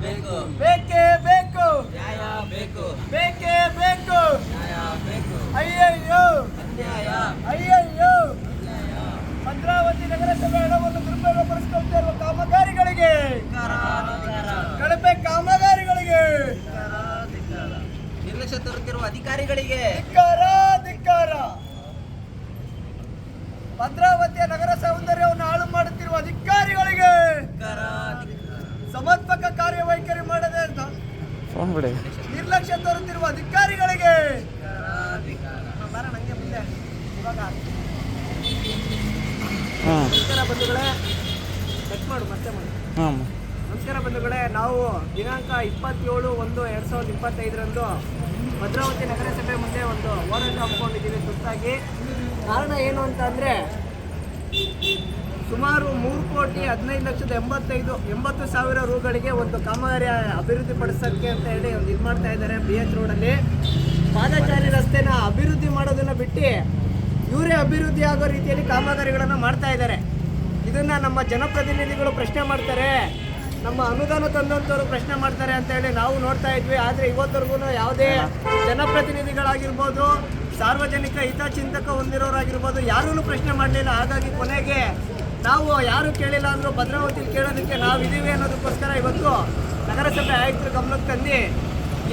ಬೇಕು. ಬೇಕೇ ಬೇಕು. ನ್ಯಾಯ ಬೇಕು. ಬೇಕೇ ಬೇಕು. ನ್ಯಾಯ ಬೇಕು. ಅಯ್ಯಯ್ಯೋ. ಅನ್ಯಾಯ. ಅಯ್ಯಯ್ಯೋ. ಭದ್ರಾವತಿ ನಗರಸಭೆ ಹಣವನ್ನು ದುರುಪಯೋಗಪಡಿಸಿಕೊಳ್ತಾ ಇರುವ ಕಾಮಗಾರಿಗಳಿಗೆ. ಧಿಕ್ಕಾರ, ಧಿಕ್ಕಾರ, ಕಳಪೆ ಕಾಮಗಾರಿಗಳಿಗೆ. ನಿರ್ಲಕ್ಷ್ಯ ತೋರುತ್ತಿರುವ ಅಧಿಕಾರಿಗಳಿಗೆ. ಧಿಕ್ಕಾರ ಧಿಕ್ಕಾರ. ಭದ್ರಾವತಿಯ ನಗರ ಸೌಂದರ್ಯವನ್ನು ಹಾಳು ಮಾಡುತ್ತಿರುವ ಅಧಿಕಾರಿಗಳಿಗೆ. ಧಿಕ್ಕಾರ, ಧಿಕ್ಕಾರ. ಬಿಡಿ ನಿರ್ಲಕ್ಷ್ಯ ತೋರುತ್ತಿರುವ ಅಧಿಕಾರಿಗಳಿಗೆ. ನಮಸ್ಕಾರ ಬಂಧುಗಳೇ. ಚೆಕ್ ಮಾಡು ಮತ್ತೆ ಮಾಡು. ಹಾಂ ನಮಸ್ಕಾರ ಬಂಧುಗಳೇ ನಾವು ದಿನಾಂಕ ಇಪ್ಪತ್ತೇಳು ಒಂದು ಎರಡು ಸಾವಿರದ ಇಪ್ಪತ್ತೈದರಂದು ಭದ್ರಾವತಿ ನಗರಸಭೆ ಮುಂದೆ ಒಂದು ಹೋರಾಟ ಹಮ್ಮಿಕೊಂಡಿದ್ದೀವಿ ತುರ್ತಾಗಿ ಕಾರಣ ಏನು ಅಂತಂದರೆ ಸುಮಾರು ಮೂರು ಕೋಟಿ ಹದಿನೈದು ಲಕ್ಷದ ಎಂಬತ್ತೈದು, ಎಂಬತ್ತು ಸಾವಿರ ರೂಗಳಿಗೆ ಒಂದು ಕಾಮಗಾರಿ ಅಭಿವೃದ್ಧಿ ಪಡಿಸೋಕ್ಕೆ ಅಂತ ಹೇಳಿ ಒಂದು ಇದು ಮಾಡ್ತಾ ಇದ್ದಾರೆ ಬಿ ಎಚ್ ರೋಡಲ್ಲಿ ಪಾದಚಾರಿ ರಸ್ತೆನ ಅಭಿವೃದ್ಧಿ ಮಾಡೋದನ್ನು ಬಿಟ್ಟು ಇವರೇ ಅಭಿವೃದ್ಧಿ ಆಗೋ ರೀತಿಯಲ್ಲಿ ಕಾಮಗಾರಿಗಳನ್ನು ಮಾಡ್ತಾ ಇದ್ದಾರೆ. ಇದನ್ನು ನಮ್ಮ ಜನಪ್ರತಿನಿಧಿಗಳು ಪ್ರಶ್ನೆ ಮಾಡ್ತಾರೆ. ನಮ್ಮ ಅನುದಾನ ತಂದಂಥವ್ರು ಪ್ರಶ್ನೆ ಮಾಡ್ತಾರೆ ಅಂತ ಹೇಳಿ ನಾವು ನೋಡ್ತಾ ಇದ್ವಿ. ಆದರೆ ಇವತ್ತರೆಗೂ ಯಾವುದೇ ಜನಪ್ರತಿನಿಧಿಗಳಾಗಿರ್ಬೋದು, ಸಾರ್ವಜನಿಕ ಹಿತಚಿಂತಕ ಹೊಂದಿರೋರಾಗಿರ್ಬೋದು ಯಾರೂ ಪ್ರಶ್ನೆ ಮಾಡಲಿಲ್ಲ. ಹಾಗಾಗಿ ಕೊನೆಗೆ ನಾವು ಯಾರು ಕೇಳಿಲ್ಲ ಅಂದರೂ ಭದ್ರಾವತಿ ಕೇಳೋದಕ್ಕೆ ನಾವು ಇದ್ದೀವಿ ಅನ್ನೋದಕ್ಕೋಸ್ಕರ ಇವತ್ತು ನಗರಸಭೆ ಆಯುಕ್ತರ ಗಮನಕ್ಕೆ ತಂದು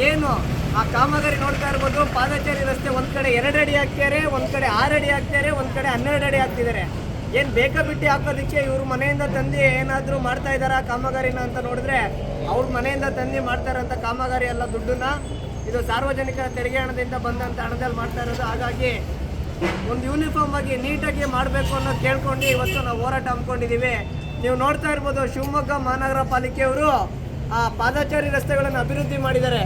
ಏನು ಆ ಕಾಮಗಾರಿ ನೋಡ್ತಾ ಇರ್ಬೋದು. ಪಾದಚಾರಿ ರಸ್ತೆ ಒಂದು ಕಡೆ ಎರಡು ಅಡಿ ಹಾಕ್ತಾರೆ ಒಂದು ಕಡೆ ಆರು ಅಡಿ ಹಾಕ್ತಾರೆ ಒಂದು ಕಡೆ ಹನ್ನೆರಡು ಅಡಿ ಹಾಕ್ತಿದ್ದಾರೆ ಏನು ಬೇಕಾ ಬಿಟ್ಟು ಹಾಕೋದಕ್ಕೆ ಇವರು ಮನೆಯಿಂದ ತಂದು ಏನಾದರೂ ಮಾಡ್ತಾ ಇದಾರ ಕಾಮಗಾರಿನ ಅಂತ ನೋಡಿದ್ರೆ ಅವ್ರ ಮನೆಯಿಂದ ತಂದು ಮಾಡ್ತಾರಂಥ ಕಾಮಗಾರಿ ಎಲ್ಲ ದುಡ್ಡನ್ನ ಇದು ಸಾರ್ವಜನಿಕ ತೆರಿಗೆ ಹಣದಿಂದ ಬಂದಂತ ಹಣದಲ್ಲಿ ಮಾಡ್ತಾ ಇರೋದು. ಹಾಗಾಗಿ ಒಂದು ಯೂನಿಫಾರ್ಮ್ ಆಗಿ ನೀಟಾಗಿ ಮಾಡಬೇಕು ಅನ್ನೋದು ಕೇಳ್ಕೊಂಡು ಇವತ್ತು ನಾವು ಹೋರಾಟ ಹಮ್ಮಿಕೊಂಡಿದ್ದೀವಿ. ನೀವು ನೋಡ್ತಾ ಇರ್ಬೋದು ಶಿವಮೊಗ್ಗ ಮಹಾನಗರ ಪಾಲಿಕೆಯವರು ಆ ಪಾದಚಾರಿ ರಸ್ತೆಗಳನ್ನು ಅಭಿವೃದ್ಧಿ ಮಾಡಿದ್ದಾರೆ.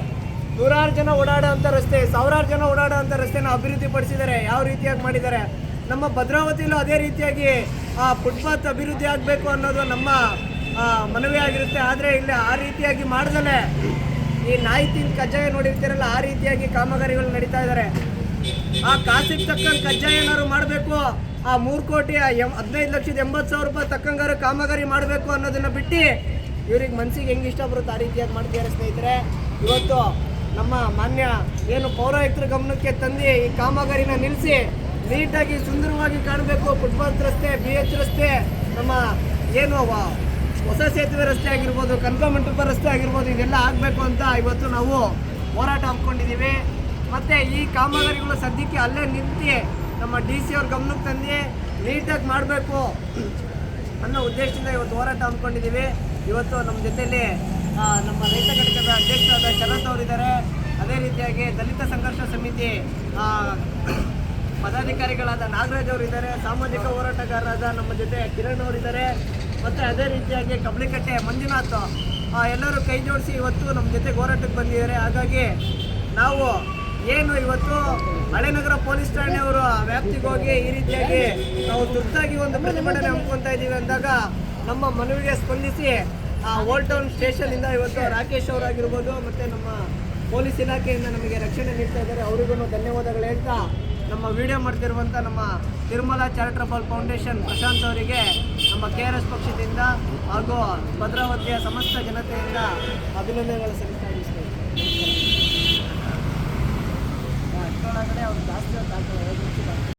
ನೂರಾರು ಜನ ಓಡಾಡೋವಂಥ ರಸ್ತೆ, ಸಾವಿರಾರು ಜನ ಓಡಾಡೋವಂಥ ರಸ್ತೆನ ಅಭಿವೃದ್ಧಿ ಪಡಿಸಿದ್ದಾರೆ. ಯಾವ ರೀತಿಯಾಗಿ ಮಾಡಿದ್ದಾರೆ? ನಮ್ಮ ಭದ್ರಾವತಿಯಲ್ಲೂ ಅದೇ ರೀತಿಯಾಗಿ ಆ ಫುಟ್ಪಾತ್ ಅಭಿವೃದ್ಧಿ ಆಗಬೇಕು ಅನ್ನೋದು ನಮ್ಮ ಮನವಿ ಆಗಿರುತ್ತೆ. ಆದರೆ ಇಲ್ಲಿ ಆ ರೀತಿಯಾಗಿ ಮಾಡ್ದಲೇ ಈ ನಾಯಿ ತಿಂದು ಕಜ್ಜಾಯ ನೋಡಿರ್ತೀರಲ್ಲ, ಆ ರೀತಿಯಾಗಿ ಕಾಮಗಾರಿಗಳು ನಡೀತಾ ಇದ್ದಾರೆ. ಆ ಕಾಸಿಗೆ ತಕ್ಕಂಗೆ ಕಜ್ಜಾಯ ಏನಾದ್ರು ಮಾಡಬೇಕು? ಆ ಮೂರು ಕೋಟಿ ಎಂ ಹದಿನೈದು ಲಕ್ಷದ ಎಂಬತ್ತು ಸಾವಿರ ರೂಪಾಯಿ ತಕ್ಕಂಗಾರು ಕಾಮಗಾರಿ ಮಾಡಬೇಕು ಅನ್ನೋದನ್ನು ಬಿಟ್ಟು ಇವ್ರಿಗೆ ಮನ್ಸಿಗೆ ಹೆಂಗೆ ಇಷ್ಟ ಬರುತ್ತೆ ಆ ರೀತಿಯಾಗಿ ಮಾಡ್ತಿದ್ದಾರೆ ಸ್ನೇಹಿತರೆ. ಇವತ್ತು ನಮ್ಮ ಮಾನ್ಯ ಏನು ಪೌರಾಯುಕ್ತರ ಗಮನಕ್ಕೆ ತಂದು ಈ ಕಾಮಗಾರಿನ ನಿಲ್ಲಿಸಿ ನೀಟಾಗಿ ಸುಂದರವಾಗಿ ಕಾಣಬೇಕು. ಫುಟ್ಬಾಲ್ ರಸ್ತೆ ಬಿ ಎಚ್ ರಸ್ತೆ, ನಮ್ಮ ಏನು ಹೊಸ ಸೇತುವೆ ರಸ್ತೆ ಆಗಿರ್ಬೋದು ಕನಕಮಂಟಪ ರಸ್ತೆ ಆಗಿರ್ಬೋದು, ಇದೆಲ್ಲ ಆಗಬೇಕು ಅಂತ ಇವತ್ತು ನಾವು ಹೋರಾಟ ಹಮ್ಮಿಕೊಂಡಿದ್ದೀವಿ. ಮತ್ತು ಈ ಕಾಮಗಾರಿಗಳು ಸದ್ಯಕ್ಕೆ ಅಲ್ಲೇ ನಿಂತು ನಮ್ಮ ಡಿ ಸಿ ಅವ್ರ ಗಮನಕ್ಕೆ ತಂದು ನೀಟಾಗಿ ಮಾಡಬೇಕು ಅನ್ನೋ ಉದ್ದೇಶದಿಂದ ಇವತ್ತು ಹೋರಾಟ ಅಂದ್ಕೊಂಡಿದ್ದೀವಿ ಇವತ್ತು ನಮ್ಮ ಜೊತೆಯಲ್ಲಿ ನಮ್ಮ ರೈತ ಘಟಕದ ಅಧ್ಯಕ್ಷರಾದ ಶರತ್ ಅವರಿದ್ದಾರೆ ಅದೇ ರೀತಿಯಾಗಿ ದಲಿತ ಸಂಘರ್ಷ ಸಮಿತಿ ಪದಾಧಿಕಾರಿಗಳಾದ ನಾಗರಾಜ್ ಅವರಿದ್ದಾರೆ ಸಾಮಾಜಿಕ ಹೋರಾಟಗಾರರಾದ ನಮ್ಮ ಜೊತೆ ಕಿರಣ್ ಅವರಿದ್ದಾರೆ ಮತ್ತು ಅದೇ ರೀತಿಯಾಗಿ ಕಬ್ಲಿಕಟ್ಟೆ, ಮಂಜುನಾಥ್ ಎಲ್ಲರೂ ಕೈ ಜೋಡಿಸಿ ಇವತ್ತು ನಮ್ಮ ಜೊತೆ ಹೋರಾಟಕ್ಕೆ ಬಂದಿದ್ದಾರೆ. ಹಾಗಾಗಿ ನಾವು ಏನು ಇವತ್ತು ಹಳೆನಗರ ಪೊಲೀಸ್ ಠಾಣೆಯವರು ವ್ಯಾಪ್ತಿಗೆ ಹೋಗಿ ಈ ರೀತಿಯಾಗಿ ನಾವು ತುರ್ತಾಗಿ ಒಂದು ಪ್ರತಿಭಟನೆ ಹಮ್ಮಿಕೊತಾ ಇದ್ದೀವಿ ಅಂದಾಗ ನಮ್ಮ ಮನವಿಗೆ ಸ್ಪಂದಿಸಿ ಆ ಓಲ್ಡ್ ಟೌನ್ ಸ್ಟೇಷನಿಂದ ಇವತ್ತು ರಾಕೇಶ್ ಅವರಾಗಿರ್ಬೋದು ಮತ್ತು ನಮ್ಮ ಪೊಲೀಸ್ ಇಲಾಖೆಯಿಂದ ನಮಗೆ ರಕ್ಷಣೆ ನೀಡ್ತಾ ಇದ್ದಾರೆ. ಅವರಿಗೂ ಧನ್ಯವಾದಗಳು ಹೇಳ್ತಾ ನಮ್ಮ ವಿಡಿಯೋ ಮಾಡ್ತಿರುವಂಥ ನಮ್ಮ ತಿರುಮಲ ಚಾರಿಟಬಲ್ ಫೌಂಡೇಶನ್ ಪ್ರಶಾಂತ್ ಅವರಿಗೆ, ನಮ್ಮ ಕೆ ಆರ್ ಎಸ್ ಪಕ್ಷದಿಂದ ಹಾಗೂ ಭದ್ರಾವತಿಯ ಸಮಸ್ತ ಜನತೆಯಿಂದ ಅಭಿನಂದನೆಗಳು ಸಲ್ಲಿಸ್ತಾ ಅಷ್ಟರೊಳಗಡೆ ಅವ್ರು ಜಾಸ್ತಿ ಹೊತ್ತು